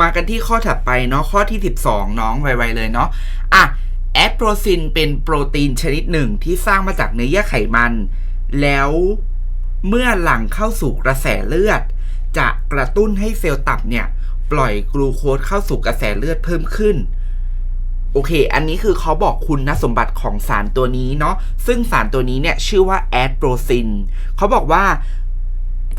มากันที่ข้อถัดไปเนาะข้อที่ 12 น้องไวๆเลยเนาะอะแอสโปรซินเป็นโปรตีนชนิดหนึ่งที่สร้างมาจากเนื้อเยื่อไขมัน แล้วเมื่อหลั่งเข้าสู่กระแสเลือด จะกระตุ้นให้เซลล์ตับเนี่ย ปล่อยกลูโคสเข้าสู่กระแสเลือดเพิ่มขึ้น โอเค อันนี้คือเขาบอกคุณนะสมบัติของสารตัวนี้เนาะ ซึ่งสารตัวนี้เนี่ยชื่อว่าแอดโปรซิน เขาบอกว่า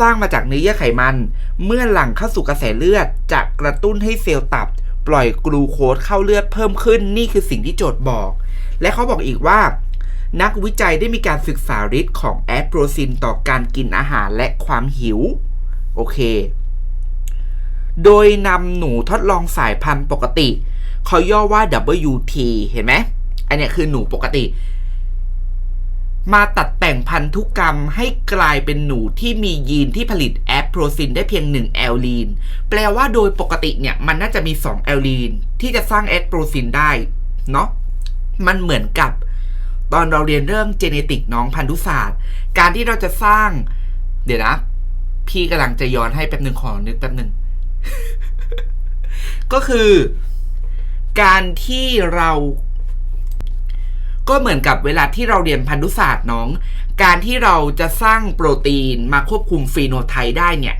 สร้างมาจากเนื้อเยื่อไขมัน เมื่อหลั่งเข้าสู่กระแสเลือด จะกระตุ้นให้เซลล์ตับ ปล่อยกลูโคสเข้าเลือดเพิ่มขึ้น นี่คือสิ่งที่โจทย์บอก และเขาบอกอีกว่า นักวิจัยได้มีการศึกษาฤทธิ์ของแอดโปรซินต่อการกินอาหารและความหิว โอเค โดยนำหนูทดลองสายพันธุ์ปกติ เขาย่อว่า WT เห็นไหมอันนี้คือหนูปกติ มาตัดแต่งพันธุกรรมให้กลายเป็นหนูที่มียีนที่ผลิตแอปโปรซินได้เพียง1แอลลีน แปลว่าโดยปกติเนี่ยมันน่าจะมี2แอลลีนที่จะสร้างแอปโปรซินได้เนาะ มันเหมือนกับตอนเราเรียนเรื่องเจเนติกน้องพันธุศาสตร์ การที่เราจะสร้าง เดี๋ยวนะ พี่กำลังจะย้อนให้แป๊บหนึ่งขอนึกแป๊บหนึ่ง ก็คือ การที่เราก็เหมือนกับเวลาที่เราเรียนพันธุศาสตร์น้อง การที่เราจะสร้างโปรตีนมาควบคุมฟีโนไทป์ได้เนี่ย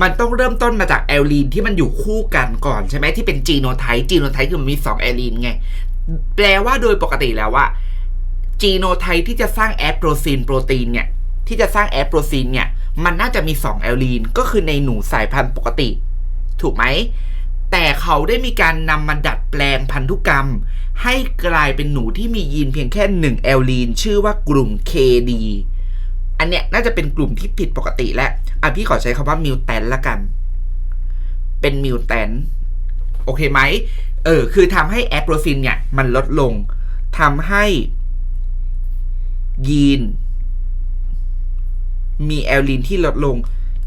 มันต้องเริ่มต้นมาจากแอลลีนที่มันอยู่คู่กันก่อนใช่ไหมที่เป็นจีโนไทป์จีโนไทป์คือมันมี2แอลลีนไง แปลว่าโดยปกติแล้วว่าจีโนไทป์ที่จะสร้างแอปโปรซีนโปรตีนเนี่ย ที่จะสร้างแอปโปรซีนเนี่ย มันน่าจะมี2แอลลีนก็คือในหนูสายพันธุ์ปกติ ถูกไหม แต่เขาได้มีการนำมาดัดแปลงพันธุกรรม ให้กลายเป็นหนูที่มียีนเพียงแค่1แอลลีน ชื่อว่ากลุ่ม KD อันเนี้ยน่าจะเป็นกลุ่มที่ผิดปกติแล้วอะพี่ขอใช้คำว่ามิวแตนละกัน เป็นมิวแตนโอเคไหมเออ คือทำให้แอปโรซินเนี่ย มันลดลงทำให้ ยีน มีแอลลีนที่ลดลง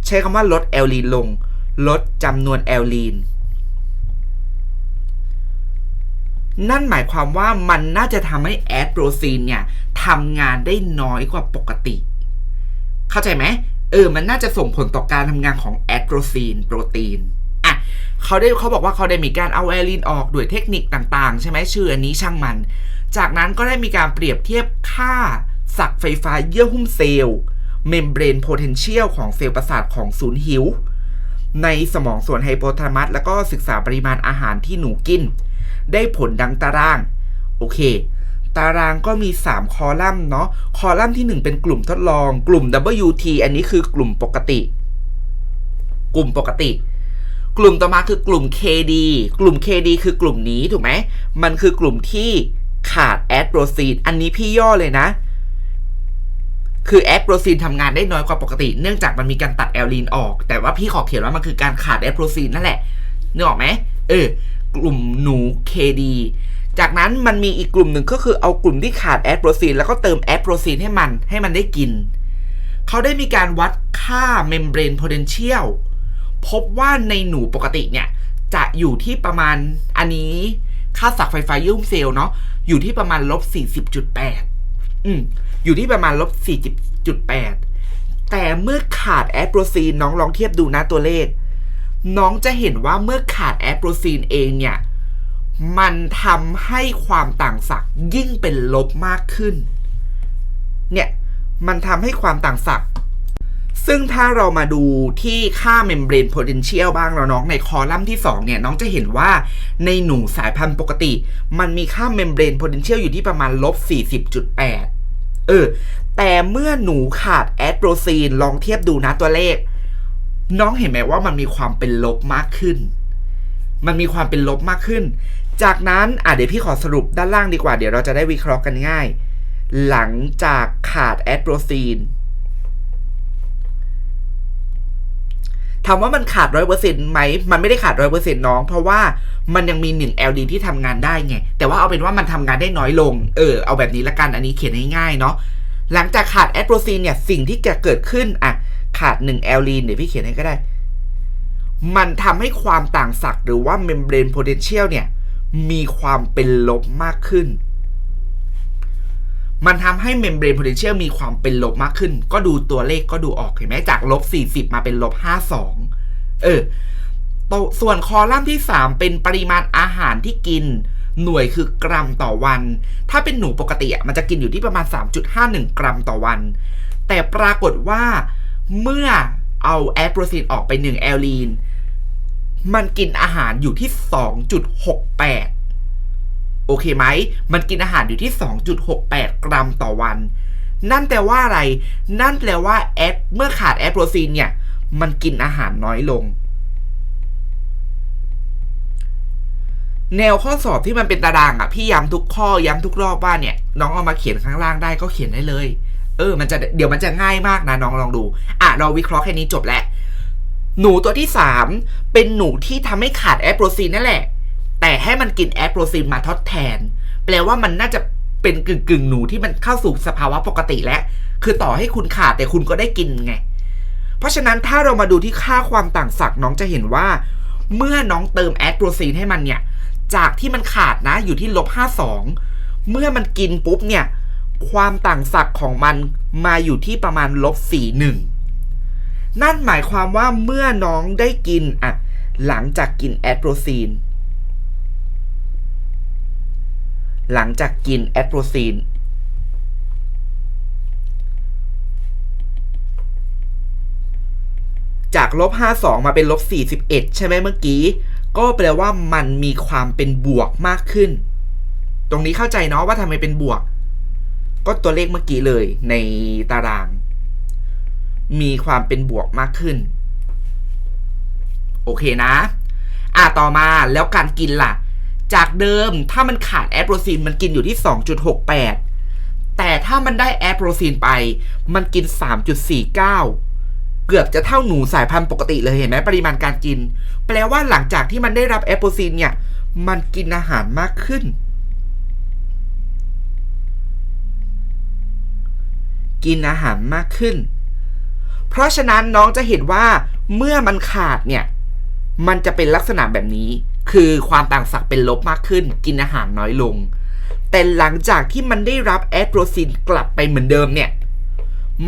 ใช้คำว่าลดแอลลีนลง ลดจำนวนแอลลีน นั่นหมายความว่ามันน่าจะทำให้แอดโปรซีนเนี่ยทำงานได้น้อยกว่าปกติ เข้าใจไหมเออ มันน่าจะส่งผลต่อการทำงานของแอดโปรซีนโปรตีนอะเขาได้เขาบอกว่าเขาได้มีการเอาแอลลีนออกด้วยเทคนิคต่างๆ ใช่ไหมชื่ออันนี้ช่างมัน จากนั้นก็ได้มีการเปรียบเทียบค่าสักไฟฟ้าเยื่อหุ้มเซลล์เมมเบรนโพเทนเชียลของเซลล์ประสาทของศูนย์หิว ในสมองส่วนไฮโปทามัสแล้วก็ศึกษาปริมาณอาหารที่หนูกิน ได้ผลดังตาราง โอเค ตารางก็มี 3 คอลัมน์เนาะ คอลัมน์ที่ 1 เป็นกลุ่มทดลอง กลุ่ม WT อันนี้คือกลุ่มปกติ กลุ่มปกติ กลุ่มต่อมาคือกลุ่ม KD กลุ่ม KD คือกลุ่มนี้ถูกไหม มันคือกลุ่มที่ขาดแอดโปรซีนอันนี้พี่ย่อเลยนะ คือแอดโปรซีนทำงานได้น้อยกว่าปกติ เนื่องจากมันมีการตัดแอลลีนออก แต่ว่าพี่ขอเขียนว่ามันคือการขาดแอดโปรซีนนั่นแหละนึกออกไหมเออ กลุ่มหนู KD จากนั้นมันมีอีกกลุ่มหนึ่งก็คือเอากลุ่มที่ขาดแอดโปรซีนแล้วก็เติมแอดโปรซีนให้มันให้มันได้กิน เขาได้มีการวัดค่าเมมเบรนโพเทนเชียลพบว่าในหนูปกติเนี่ย จะอยู่ที่ประมาณอันนี้ค่าสักไฟฟ้ายุ่มเซลล์เนาะอยู่ที่ประมาณลบ40.8อืมอยู่ที่ประมาณลบ40.8แต่เมื่อขาดแอดโปรซีนน้องลองเทียบดูนะตัวเลข น้องจะเห็นว่าเมื่อขาดแอดโปรซีนเองเนี่ย มันทำให้ความต่างศักย์ยิ่งเป็นลบมากขึ้น เนี่ย มันทำให้ความต่างศักย์ซึ่งถ้าเรามาดูที่ค่า membrane potential บ้างแล้วน้องในคอลัมน์ที่ 2 เนี่ย น้องจะเห็นว่าในหนูสายพันธุ์ปกติ มันมีค่า membrane potential อยู่ที่ประมาณลบ 40.8 เออ แต่เมื่อหนูขาดแอดโปรซีนลองเทียบดูนะตัวเลข น้องเห็นไหมว่ามันมีความเป็นลบมากขึ้น มันมีความเป็นลบมากขึ้น จากนั้นอะเดี๋ยวพี่ขอสรุปด้านล่างดีกว่า เดี๋ยวเราจะได้วิเคราะห์กันง่าย หลังจากขาดแอดโปรซีนถามว่ามันขาดร้อยเปอร์เซ็นต์ไหม มันไม่ได้ขาดร้อยเปอร์เซ็นต์น้อง เพราะว่ามันยังมีหนึ่ง LD ที่ทำงานได้ไง แต่ว่าเอาเป็นว่ามันทำงานได้น้อยลง เออ เอาแบบนี้ละกัน อันนี้เขียนง่ายๆเนาะ หลังจากขาดแอดโปรซีนเนี่ย สิ่งที่จะเกิดขึ้น อะ ขาดหนึ่งแอลลีนเดี๋ยวพี่เขียนให้ก็ได้ มันทำให้ความต่างศักย์หรือว่า membrane potential เนี่ย มีความเป็นลบมากขึ้น มันทำให้ membrane potential มีความเป็นลบมากขึ้น ก็ดูตัวเลขก็ดูออกเห็นไหมจากลบ 40 มาเป็นลบ 52 เออ ส่วนคอลัมน์ที่ 3 เป็นปริมาณอาหารที่กินหน่วยคือกรัมต่อวัน ถ้าเป็นหนูปกติอะมันจะกินอยู่ที่ประมาณ 3.51 กรัมต่อวัน แต่ปรากฏว่า เมื่อเอาแอสโปรซีนออกไป 1 แอลลีน มันกินอาหารอยู่ที่ 2.68 โอเคไหม มันกินอาหารอยู่ที่ 2.68 กรัมต่อวัน นั่นแปลว่าอะไร นั่นแปลว่าแอดเมื่อขาดแอดโปรซีนเนี่ย มันกินอาหารน้อยลง แนวข้อสอบที่มันเป็นตารางอะ พี่ย้ำทุกข้อย้ำทุกรอบว่าเนี่ย น้องเอามาเขียนข้างล่างได้ก็เขียนได้เลย เออ มันจะเดี๋ยวมันจะง่ายมากนะน้องลองดู อะเราวิเคราะห์แค่นี้จบแล้ว หนูตัวที่ 3 เป็นหนูที่ทำให้ขาดแอดโปรซีนนั่นแหละ แต่ให้มันกินแอดโปรซีนมาทดแทน แปลว่ามันน่าจะเป็นกึ่งกึ่งหนูที่มันเข้าสู่สภาวะปกติแล้ว คือต่อให้คุณขาดแต่คุณก็ได้กินไง เพราะฉะนั้นถ้าเรามาดูที่ค่าความต่างศักย์น้องจะเห็นว่า เมื่อน้องเติมแอดโปรซีนให้มันเนี่ย จากที่มันขาดนะอยู่ที่ลบ52เมื่อมันกินปุ๊บเนี่ย ความต่างศักย์ของมันมาอยู่ที่ประมาณลบ41นั่นหมายความว่าเมื่อน้องได้กินอะหลังจากกินแอดโปรซีน หลังจากกินแอดโปรซีนจากลบ52 มาเป็นลบ41 ใช่ไหมเมื่อกี้ ก็แปลว่ามันมีความเป็นบวกมากขึ้น ตรงนี้เข้าใจเนาะว่าทำไมเป็นบวก ก็ตัวเลขเมื่อกี้เลยในตาราง มีความเป็นบวกมากขึ้น โอเคนะ อะต่อมาแล้วการกินล่ะ จากเดิมถ้ามันขาดแอดโรซีนมันกินอยู่ที่ 2.68 แต่ถ้ามันได้แอดโรซีนไป มันกิน 3.49เกือบจะเท่าหนูสายพันธุ์ปกติเลยเห็นไหมปริมาณการกิน แปลว่าหลังจากที่มันได้รับแอดโปรซีนเนี่ย มันกินอาหารมากขึ้น กินอาหารมากขึ้น เพราะฉะนั้นน้องจะเห็นว่าเมื่อมันขาดเนี่ย มันจะเป็นลักษณะแบบนี้ คือความต่างศักย์เป็นลบมากขึ้น กินอาหารน้อยลง แต่หลังจากที่มันได้รับแอดโปรซีนกลับไปเหมือนเดิมเนี่ย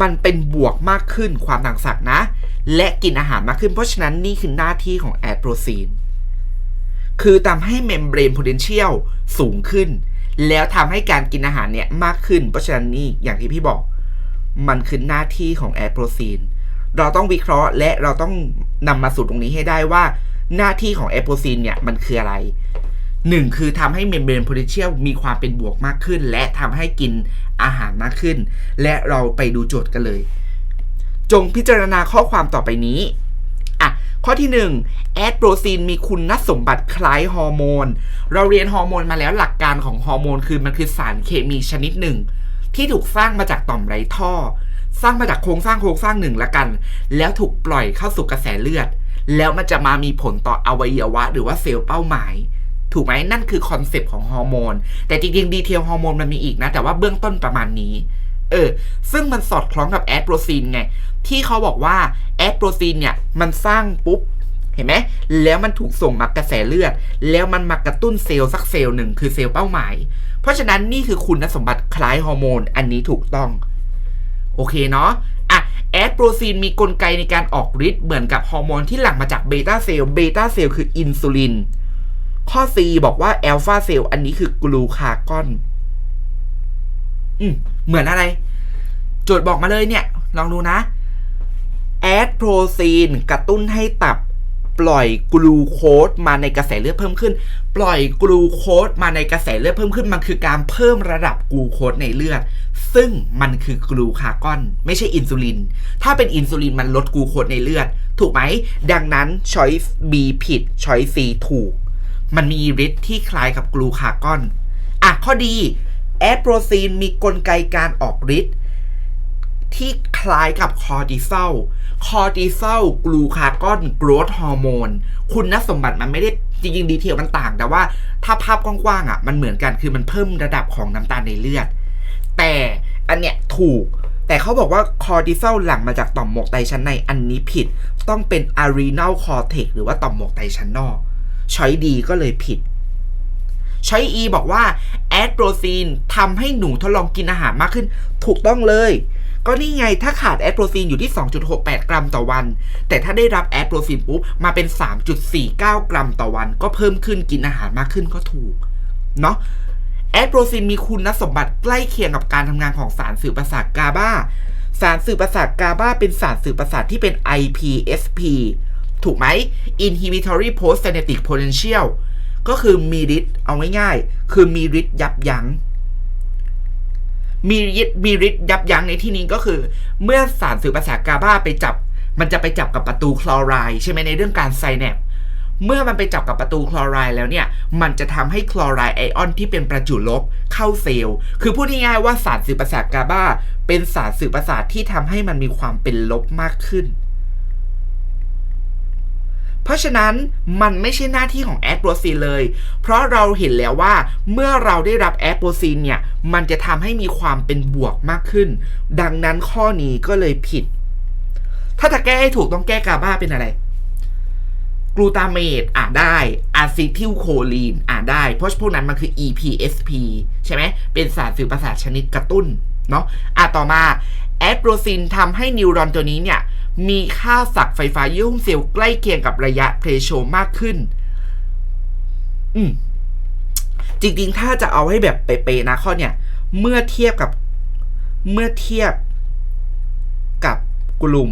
มันเป็นบวกมากขึ้นความต่างศักย์นะ และกินอาหารมากขึ้น เพราะฉะนั้นนี่คือหน้าที่ของแอดโปรซีนคือทำให้เมมเบรน potential สูงขึ้น แล้วทำให้การกินอาหารเนี่ยมากขึ้น เพราะฉะนั้นนี่อย่างที่พี่บอก มันคือหน้าที่ของแอดโปรซีนเราต้องวิเคราะห์และเราต้องนำมาสู่ตรงนี้ให้ได้ว่า หน้าที่ของแอดโปรซีนเนี่ยมันคืออะไรหนึ่งคือทำให้เมมเบรน potential มีความเป็นบวกมากขึ้น และทำให้กินอาหารมากขึ้น และเราไปดูโจทย์กันเลย จงพิจารณาข้อความต่อไปนี้อะข้อที่ 1 แอดโปรซีนมีคุณสมบัติคล้ายฮอร์โมน เราเรียนฮอร์โมนมาแล้วหลักการของฮอร์โมนคือมันคือสารเคมีชนิดหนึ่ง ที่ถูกสร้างมาจากต่อมไรท่อ สร้างมาจากโครงสร้างโครงสร้างหนึ่งละกัน แล้วถูกปล่อยเข้าสู่กระแสเลือด แล้วมันจะมามีผลต่ออวัยวะ หรือว่าเซลล์เป้าหมาย ถูกไหมนั่นคือคอนเซปต์ของฮอร์โมน แต่จริงๆดีเทลฮอร์โมนมันมีอีกนะ แต่ว่าเบื้องต้นประมาณนี้ เออ ซึ่งมันสอดคล้องกับแอดโปรซีนไง ที่เขาบอกว่าแอดโปรซีนเนี่ย มันสร้างปุ๊บเห็นไหมแล้วมันถูกส่งมากระแสเลือด แล้วมันมากระตุ้นเซลล์สักเซลล์หนึ่งคือเซลล์เป้าหมาย เพราะฉะนั้นนี่คือคุณสมบัติคล้ายฮอร์โมน อันนี้ถูกต้อง โอเคเนาะอะแอดโปรซีนมีกลไกในการออกฤทธิ์เหมือนกับฮอร์โมนที่หลั่งมาจากเบต้าเซลล์เบต้าเซลล์คืออินซูลินข้อ C บอกว่าแอลฟาเซลล์อันนี้คือกลูคากอน อืมเหมือนอะไร โจทย์บอกมาเลยเนี่ย ลองดูนะแอดโปรซีนกระตุ้นให้ตับ ปล่อยกลูโคสมาในกระแสเลือดเพิ่มขึ้น ปล่อยกลูโคสมาในกระแสเลือดเพิ่มขึ้น มันคือการเพิ่มระดับกลูโคสในเลือด ซึ่งมันคือกลูคากอน ไม่ใช่อินซูลิน ถ้าเป็นอินซูลินมันลดกลูโคสในเลือด ถูกไหม ดังนั้น choice B ผิด choice C ถูก มันมีฤทธิ์ที่คล้ายกับกลูคากอน อะข้อดีแอดโปรซีนมีกลไกการออกฤทธิ์ที่คล้ายกับคอร์ติซอล คอร์ติซอลกลูคากอนกรทฮอร์โมนคุณสมบัติมันไม่ได้จริงๆ ดีเทลมันต่าง แต่ว่าถ้าภาพกว้างๆอะมันเหมือนกันคือมันเพิ่มระดับของน้ำตาลในเลือด แต่อันเนี้ยถูก แต่เขาบอกว่าคอร์ติซอลหลั่งมาจากต่อมหมวกไตชั้นในอันนี้ผิด ต้องเป็นอารีนัลคอร์เทกหรือว่าต่อมหมวกไตชั้นนอกช้อยดีก็เลยผิดช้อย E บอกว่าแอดโปรซีนทำให้หนูทดลองกินอาหารมากขึ้น ถูกต้องเลย ก็นี่ไงถ้าขาดแอดโปรซีนอยู่ที่ 2.68 กรัมต่อวัน แต่ถ้าได้รับแอดโปรซีนปุ๊บมาเป็น 3.49 กรัมต่อวัน ก็เพิ่มขึ้นกินอาหารมากขึ้นก็ถูก เนาะแอดโปรซีนมีคุณสมบัติใกล้เคียงกับการทำงานของสารสื่อประสาทกาบาสารสื่อประสาทกาบาเป็นสารสื่อประสาทที่เป็น IPSP ถูกไหม Inhibitory Post Synaptic Potential ก็คือมีฤทธิ์เอาง่ายๆ คือมีฤทธิ์ยับยัง้ง มีฤทธิ์มีฤทธิ์ยับยั้งในที่นี้ก็คือ เมื่อสารสื่อประสาทกาบาไปจับ มันจะไปจับกับประตูคลอไรด์ใช่ไหมในเรื่องการไซแนปเมื่อมันไปจับกับประตูคลอไรด์แล้วเนี่ย มันจะทำให้คลอไรด์ไอออนที่เป็นประจุลบเข้าเซลล์ คือพูดง่ายๆว่าสารสื่อประสาทกาบาเป็นสารสื่อประสาทที่ทำให้มันมีความเป็นลบมากขึ้น เพราะฉะนั้นมันไม่ใช่หน้าที่ของแอดโปรซีนเลย เพราะเราเห็นแล้วว่าเมื่อเราได้รับแอดโปรซีนเนี่ย มันจะทำให้มีความเป็นบวกมากขึ้น ดังนั้นข้อนี้ก็เลยผิด ถ้าจะแก้ให้ถูกต้องแก้กาบ้าเป็นอะไรกลูตาเมตอ่าได้อะซิทิลโคลีนอ่าได้ เพราะพวกนั้นมันคือ EPSP ใช่ไหม เป็นสารสื่อประสาทชนิดกระตุ้นเนาะอะต่อมาแอดโปรซินทำให้นิวรอนตัวนี้เนี่ย มีค่าศักไฟฟ้าเยื่อหุ้มเซลล์ใกล้เคียงกับระยะเพรโชมากขึ้น อืม จริงๆ ถ้าจะเอาให้แบบเป๊ะๆนะข้อเนี่ย เมื่อเทียบกับ เมื่อเทียบกับกลุ่ม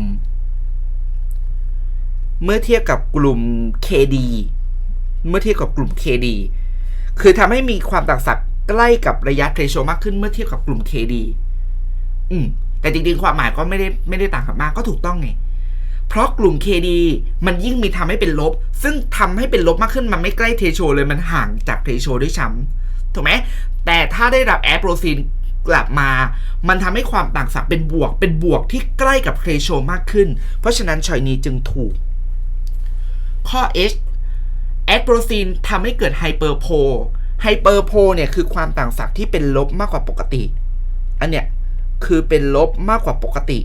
เมื่อเทียบกับกลุ่ม KD เมื่อเทียบกับกลุ่ม KD คือทำให้มีความต่างศักใกล้กับระยะเทรโชมากขึ้นเมื่อเทียบกับกลุ่ม KD อืม แต่จริงๆ ความหมายก็ไม่ได้ไม่ได้ต่างกันมากก็ถูกต้องไง เพราะกลุ่ม KD มันยิ่งมีทำให้เป็นลบ ซึ่งทำให้เป็นลบมากขึ้นมันไม่ใกล้เทโชเลยมันห่างจากเทโชด้วยซ้ำถูกไหมแต่ถ้าได้รับแอดโปรซีนกลับมา มันทำให้ความต่างศักย์เป็นบวก เป็นบวกที่ใกล้กับเทโชมากขึ้น เพราะฉะนั้นชอยนี้จึงถูก ข้อ H แอดโปรซีนทำให้เกิดไฮเปอร์โพไฮเปอร์โพเนี่ยคือความต่างศักย์ที่เป็นลบมากกว่าปกติ อันเนี้ย คือเป็นลบมากกว่าปกติ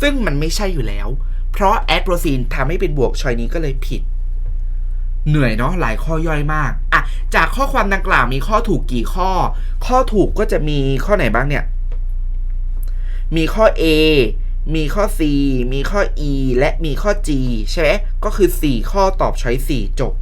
ซึ่งมันไม่ใช่อยู่แล้ว เพราะแอดโปรซีนทำให้เป็นบวกชอยนี้ก็เลยผิด เหนื่อยเนาะหลายข้อย่อยมากอะจากข้อความดังกล่าวมีข้อถูกกี่ข้อ ข้อถูกก็จะมีข้อไหนบ้างเนี่ย มีข้อ A มีข้อ C มีข้อ E และมีข้อ G ใช่ไหมก็คือ 4 ข้อตอบช้อย4จบ